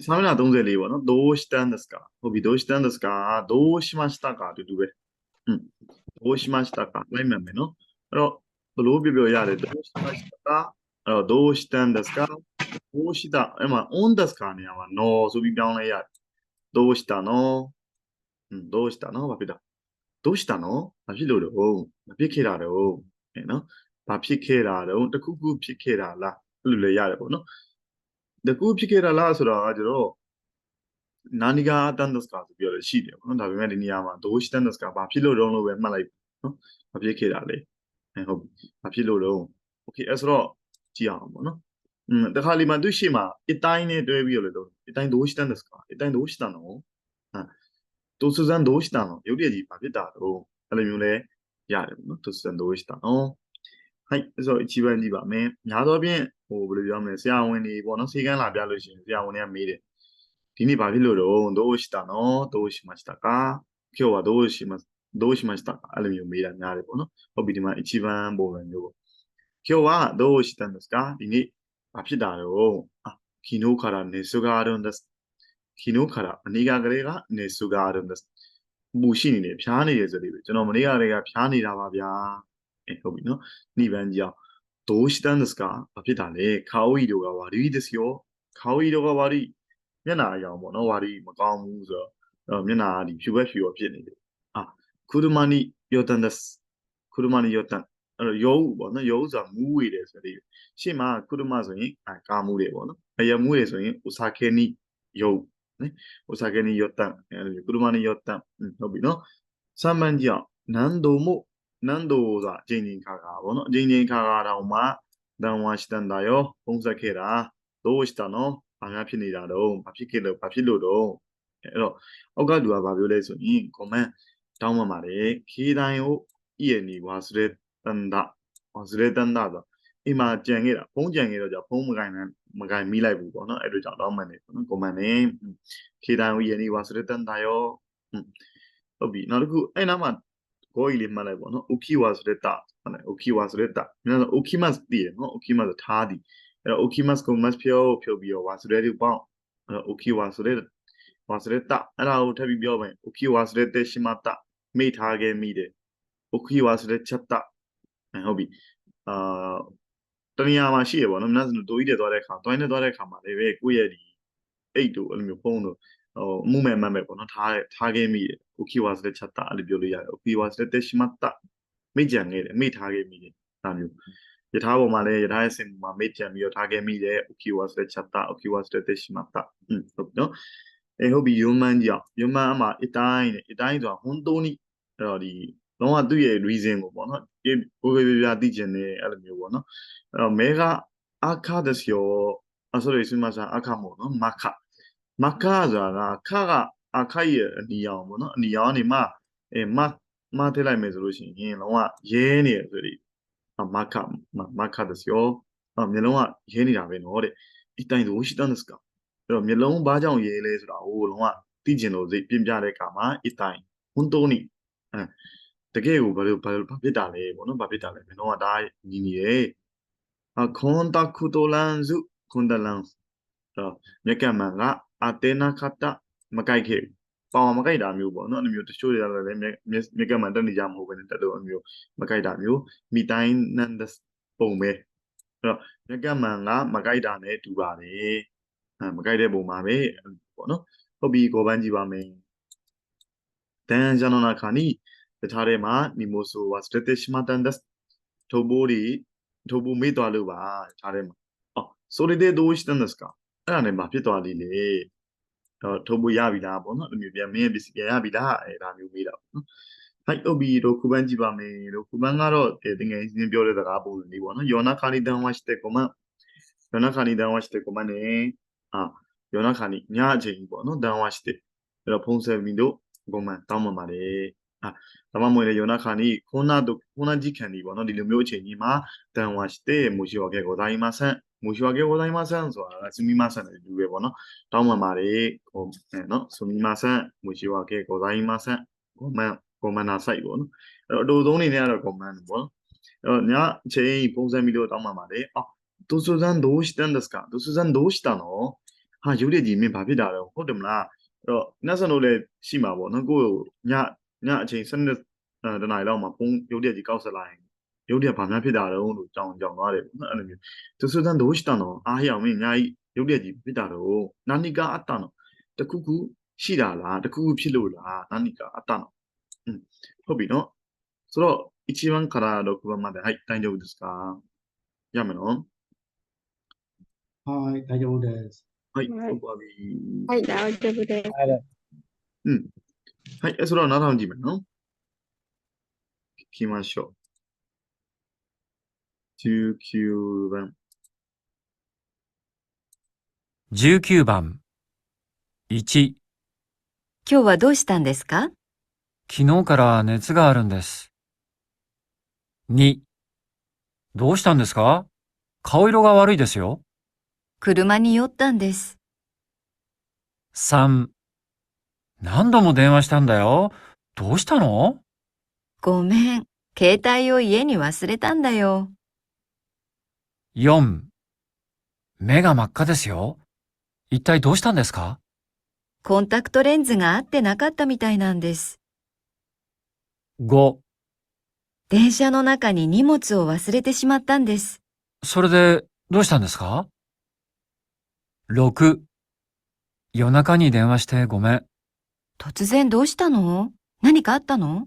サウナ34はどうしたんですか？ホビどうしたんですか？どうしましたか？というべ。うん。どうしましたか ?Remember の？あの、6秒やれ。どうしましたか？あの、どうしたんですか？どうした？今、オンですかね？あの、そびだんや。どうしたの？うん、どうしたの？パピだ。どうしたの？パピドルを。パケラル。えの。パピケラルを。တခုခုဖြစ်ခဲ့ တကူဖြစ်ခဲ့တာလားဆိုတော့ကျွန်တော်နာနီဂါတန်ဒတ်စကာဆိုပြောလို့ရှိတယ်ပေါ့နော်ဒါပေမဲ့ဒီနေရာမှာဒိုးရှ်တန်ဒတ်စကာဘာဖြစ်လို့တုံးလို့ပဲမှတ်လိုက်နော်ဘာဖြစ်ခဲ့တာလဲအဲဟုတ်ဘာဖြစ်လို့တုံးโอเคအဲ့ဆိုတော့ကြည့်အောင်ပေါ့နော်อืมတခါလီမှာသူရှေ့မှာအတိုင်းနဲ့တွဲပြီးရလို့တုံးအတိုင်းဒိုးရှ်တန်ဒတ်စကာအတိုင်းဒိုးရှ်တန်တော့ဟာဒိုးစဇန်ဒိုးရှ်တန်တော့ရုပ်ရည်ကြီးဘာဖြစ်တာတော့အဲ့လိုမျိုးလဲရတယ်ပေါ့နော်ဒိုးစဇန်ဒိုးရှ်တန်တော့ はいအဲ့ဆိုအချီးပန်းကြည့်ပါမယ်များသောဖြင့်ဟိုဘယ်လိုပြောမလဲဆရာဝန်တွေပေါ့နော်ဆေးကန်းလာပြလို့ရှိရင်ဆရာဝန်တွေကမေးတယ်ဒီနေ့ဘာဖြစ်လို့တော့どうしたのどうしましたか今日はどうしますどうしましたかအဲ့လိုမျိုးမေးတာများတယ်ပေါ့နော်ဟုတ်ပြီဒီမှာအချီးပန်းပုံစံမျိုးပေါ့今日はどうしたんですかဒီနေ့ဘာဖြစ်တာတော့あ昨日から寝すがあるんです昨日からမနေ့ကကလေးက寝すがあるんですပူရှိနေတယ်ဖြားနေတယ်ဆိုလေးပဲကျွန်တော်မနေ့ကလေးကဖြားနေတာပါဗျာအဲ ဟုတ်ပြီနော်နှိပန်းကြည့်အောင်どうしたんですかဘာဖြစ်တာလဲ顔色が悪いですよ顔色が悪いမျက်နှာအရောင်ပေါ့နော်ဝါဒီမကောင်းဘူးဆိုတော့အဲ့မျက်နှာကဒီဖြူပဲဖြူရောဖြစ်နေတယ်အာကုဒမနီယောတန်ဒက်ကုဒမနီယောတန်အဲ့တော့ယောဥပေါ့နော်ယောဥဆိုတာမူးဝေတယ်ဆိုတဲ့ရှေ့မှာကုဒမဆိုရင်အာကာမူးတယ်ပေါ့နော်အယမူးတယ်ဆိုရင်ဥစာခဲနီယောနော်ဥစာခဲနီယောတန်အဲ့လိုကုဒမနီယောတန်ဟုတ်ပြီနော်ဆမ်မ န်ကြောင့်နန္ဒိုမို့နန္ဒိုဆိုတာအချင်းချင်းခါခါပေါ့နော်အချင်းချင်းခါခါတောင်မှတန်ဝါရှတန်တာယောပုံစက်ခဲ့တာဒိုးရှတနော်ဘာများဖြစ်နေတာတော့ဘာဖြစ်ခဲ့လို့ဘာဖြစ်လို့တော့အဲ့တော့အောက်ကလူကဘာပြောလဲဆိုရင် comment တောင်းမှပါတယ်ခေတိုင်းကိုဤရနေဝါစရဲတန်တာဝါစရဲတန်တာဆိုအိမ်မှာကြံခဲ့တာဖုံးကြံခဲ့တော့じゃဖုံးမကင်နဲ့မကင်မိလိုက်ဘူးပေါ့နော်အဲ့လိုကြောင့်တောင်းမှန်တယ်ပေါ့နော် comment နဲ့ခေတိုင်းကိုဤရနေဝါစရဲတန်တာရောဟုတ်ပြီနောက်တစ်ခုအဲ့နားမှာ ကိုကြီးလေးမှတ်လိုက်ပေါ့နော် ukiwa ဆိုတဲ့တာဟုတ်တယ် ukiwa ဆိုတဲ့တာမြန်ဆို ukimas တည်ရနော် ukimas ထားသည်အဲ့တော့ ukimas ကို mas ဖြုတ်ဖြုတ်ပြီးတော့ဝါဆိုတဲ့ဒီပေါ့အဲ့တော့ ukiwa ဆိုတဲ့ဝါဆိုတဲ့တာအဲ့ဒါကိုထပ်ပြီးပြောမယ် ukiwa ဆိုတဲ့တက်ရှိမတာမိထားခဲ့မိတယ် ukiwa ဆိုတဲ့ချက်တာဟုတ်ပြီအာတနည်းအားမရှိရပေါ့နော်မနက်စတိုးကြီးတက်သွားတဲ့အခါတွိုင်းနဲ့သွားတဲ့အခါမှာလည်းပဲကိုယ့်ရဲ့ဒီအိတ်တို့အဲ့လိုမျိုးဖုန်းတို့ ဟိုအမှုမဲ့မှတ်မဲ့ပေါ့နော်ထားထားခဲ့မိတယ်ကိုကီဝါစလက်ချတာအဲ့လိုပြောလို့ရတယ်ကိုကီဝါစလက်တက်ရှိမတာမိကြံခဲ့တယ်မိထားခဲ့မိတယ်ဒါမျိုးယထာပေါ်မှာလည်းယထာရဲ့စင်ပေါ်မှာမိကြံပြီးတော့ထားခဲ့မိတယ် okay was the chatta okay was the teshimata ဟုတ်နော်အဲဟုတ်ပြီ human ကြောင့် human အမှာအတိုင်းနဲ့အတိုင်းဆိုတာဟွန်းသုံးနည်းအဲ့တော့ဒီလုံးဝသူ့ရဲ့ reason ကိုပေါ့နော်ကိုကိုပြပြသိကျင်တယ်အဲ့လိုမျိုးပေါ့နော်အဲ့တော့ mega akadasyo အဆိုရစမစာအခမောနော်မခ မခဆိုတာကခကအခါရဲ့အနီရောင်ပေါ့နော်အနီရောင်ကနေမှအဲမမထည့်လိုက်မယ်ဆိုလို့ရှိရင်လုံးဝရဲနေရဆိုဒီမခမခですよအမျိုးလုံးကရဲနေတာပဲနော်တဲ့အတိုင်းどうしたんですかအဲ့တော့မျိုးလုံးဘာကြောင့်ရဲလဲဆိုတာဟိုလုံးဝသိကျင်လို့စိတ်ပြင်ပြတဲ့အခါမှာအတိုင်းဟွန်းတိုးနီအဲတကယ်ကိုဘာလို့ဘာလို့ဘာဖြစ်တာလဲပေါ့နော်ဘာဖြစ်တာလဲမင်းတို့ကဒါညီညီရဲ့အခွန်တခုတိုလန်စုခွန်တလန် တော့မြက်ကမန်ကအတေနာခတမကြိုက်ခဲ့ပေါင်မကြိုက်တာမျိုးပေါ့နော်အဲ့လိုမျိုးတချို့တွေကလည်းမြက်ကမန်တက်နေကြမဟုတ်ဘဲနဲ့တက်လို့အမျိုးမကြိုက်တာမျိုးမိတိုင်းနန်ဒစ်ပုံပဲအဲ့တော့မြက်ကမန်ကမကြိုက်တာနဲ့တူပါတယ်အဲမကြိုက်တဲ့ပုံမှာပဲပေါ့နော်ဟုတ်ပြီကိုပန်းကြည့်ပါမယ်တန်ဂျာနောနာခါနီတခြားထဲမှာနီမိုဆိုဝါစတတေရှမတန်ဒက်ထိုဘိုးဒီထိုဘိုးမေးသွားလို့ပါတခြားထဲမှာအော်ဆိုရီဒေဒိုရှ်တန်ဒက်စက အဲ့ဒါနဲ့ဘာဖြစ်သွားလိမ့်လဲတော့ထိုဘိုးရပြီလားပေါ့နော်အဲ့လိုမျိုးပြန်မင်းရဲ့ပစ္စည်းပြန်ရပြီလားအဲဒါမျိုးမေးတာပေါ့နော်ဟိုက်အုပ်ပြီးတော့ခုပန်းကြည့်ပါမယ်လို့ခုပန်းကတော့တကယ်စင်းပြောတဲ့စကားပုံစံလေးပေါ့နော်ယောနာခါနီတန်ဝါရှ်တဲ့ကွန်မန့်ယောနာခါနီတန်ဝါရှ်တဲ့ကွန်မန့်နဲ့အာယောနာခါနီညအချိန်ပေါ့နော်တန်ဝါရှ်တဲ့အဲ့တော့ဖုန်းဆက်ပြီးတော့ကွန်မန့်တောင်းပန်ပါတယ်အာဒါမှမဟုတ်လေယောနာခါနီခုနတို့ခုနကြီးခံဒီပေါ့နော်ဒီလိုမျိုးအချိန်ကြီးမှာတန်ဝါရှ်တဲ့မူရှိော်ခဲ့ကိုဒါအိမဆန် မူရှိော်ခဲ့ကိုဒါအိမဆန်ဆိုတာစမီမဆန်တဲ့လူပဲပေါ့နော်တောင်းပန်ပါတယ်ဟိုနော်စမီမဆန်မူရှိော်ခဲ့ကိုဒါအိမဆန်ကွန်မန့်ကွန်မန်နာဆိုင်ပေါ့နော်အဲ့တော့အတူဆုံးနေနဲ့ကတော့ကွန်မန်ပေါ့နော်အဲ့တော့ညအချိန်ပုံစံပြီးတော့တောင်းပန်ပါတယ်အော်သူစူဇန်どうしたんですかသူစူဇန်どうしたの ဟာရုပ်တရက်ကြီးမင်းဘာဖြစ်တာလဲဟုတ်တယ်မလားအဲ့တော့နတ်ဆန်တို့လည်းရှိမှာပေါ့နော်ကိုယ့်ကိုညညအချိန်7နှစ်တနားရီလောက်မှာပုံရုပ်တရက်ကြီးကောက်ဆက်လိုက် 有点旁边皮带了，我都讲讲话嘞，那里面就是咱都是当了，哎呀，我们伢有点皮带了，那你个阿当了，这姑姑死啦啦，这姑姑皮了啦，那你个阿当ん，嗯，后の。そ，说到一七万から六万まで，はい、大丈夫ですか？やめろ。はい、大丈夫です。はい、はおかび。はい、大丈夫です。うん。はい、それは何番目の？聞きましょう。19番19番。1、今日はどうしたんですか？昨日から熱があるんです。2、どうしたんですか？顔色が悪いですよ。車に酔ったんです。3、何度も電話したんだよ。どうしたの？ごめん。携帯を家に忘れたんだよ。?4、目が真っ赤ですよ。一体どうしたんですか？コンタクトレンズが合ってなかったみたいなんです。?5、電車の中に荷物を忘れてしまったんです。それでどうしたんですか ?6、夜中に電話してごめん。突然どうしたの？何かあったの？